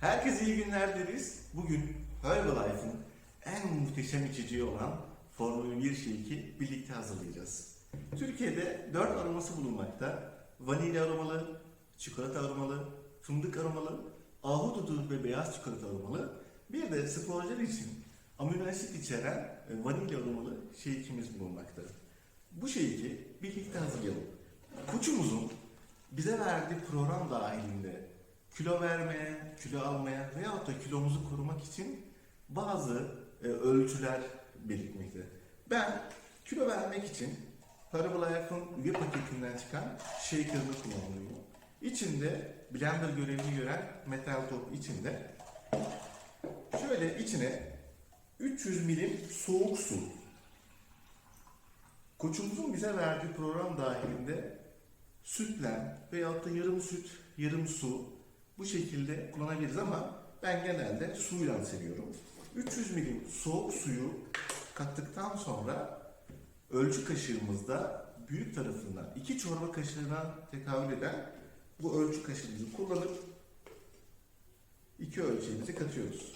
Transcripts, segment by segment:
Herkese iyi günler deriz. Bugün Herbalife'ın en muhteşem içeceği olan Formül 1 Shake'i birlikte hazırlayacağız. Türkiye'de 4 aroması bulunmakta. Vanilya aromalı, çikolata aromalı, fındık aromalı, ahududu ve beyaz çikolata aromalı. Bir de sporcular için amino asit içeren e, vanilya aromalı shake'imiz bulunmakta. Bu shake'i birlikte hazırlayalım. Koçumuzun bize verdiği program dahilinde kilo vermeye, kilo almaya veyahut da kilomuzu korumak için bazı e, ölçüler belirtmekte. Ben kilo vermek için Herbal Life'ın üye paketinden çıkan shaker'ını kullanıyorum. İçinde blender görevini gören metal top içinde. Şöyle içine 300 milim soğuk su. Koçumuzun bize verdiği program dahilinde sütle veyahut da yarım süt, yarım su bu şekilde kullanabiliriz ama ben genelde suyla seviyorum. 300 milim soğuk suyu kattıktan sonra ölçü kaşığımızda büyük tarafından iki çorba kaşığına tekabül eden bu ölçü kaşığımızı kullanıp iki ölçeğimizi katıyoruz.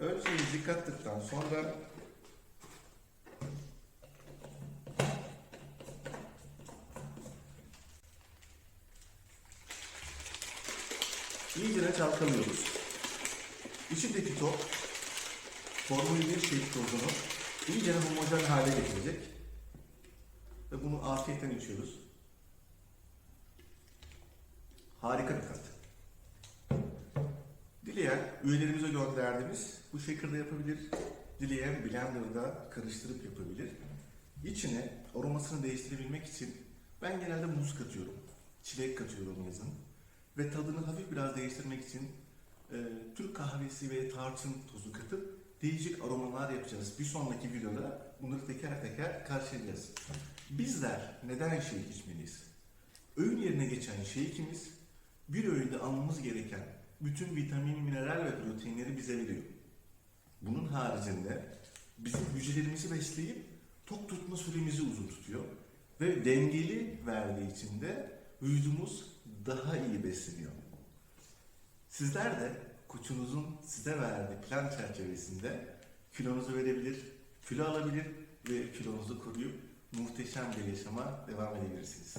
Ölçeğimizi kattıktan sonra İyicene çalkalıyoruz. İçindeki top Formula 1 şehit tozunu iyice homojen hale getirecek. Ve bunu afiyetten içiyoruz. Harika bir tat. Dileyen üyelerimize gönderdiğimiz bu shaker'da yapabilir. Dileyen blenderda karıştırıp yapabilir. İçine aromasını değiştirebilmek için ben genelde muz katıyorum. Çilek katıyorum yazın. Ve tadını hafif biraz değiştirmek için e, Türk kahvesi ve tarçın tozu katıp değişik aromalar yapacağız. Bir sonraki videoda bunları teker teker karşılayacağız. Bizler neden shake içmeliyiz? Öğün yerine geçen shake'imiz bir öğünde almamız gereken bütün vitamin, mineral ve proteinleri bize veriyor. Bunun haricinde bizim hücrelerimizi besleyip tok tutma süremizi uzun tutuyor. Ve dengeli verdiği için de vücudumuz daha iyi besleniyor. Sizler de koçunuzun size verdiği plan çerçevesinde kilonuzu verebilir, kilo alabilir ve kilonuzu koruyup muhteşem bir yaşama devam edebilirsiniz.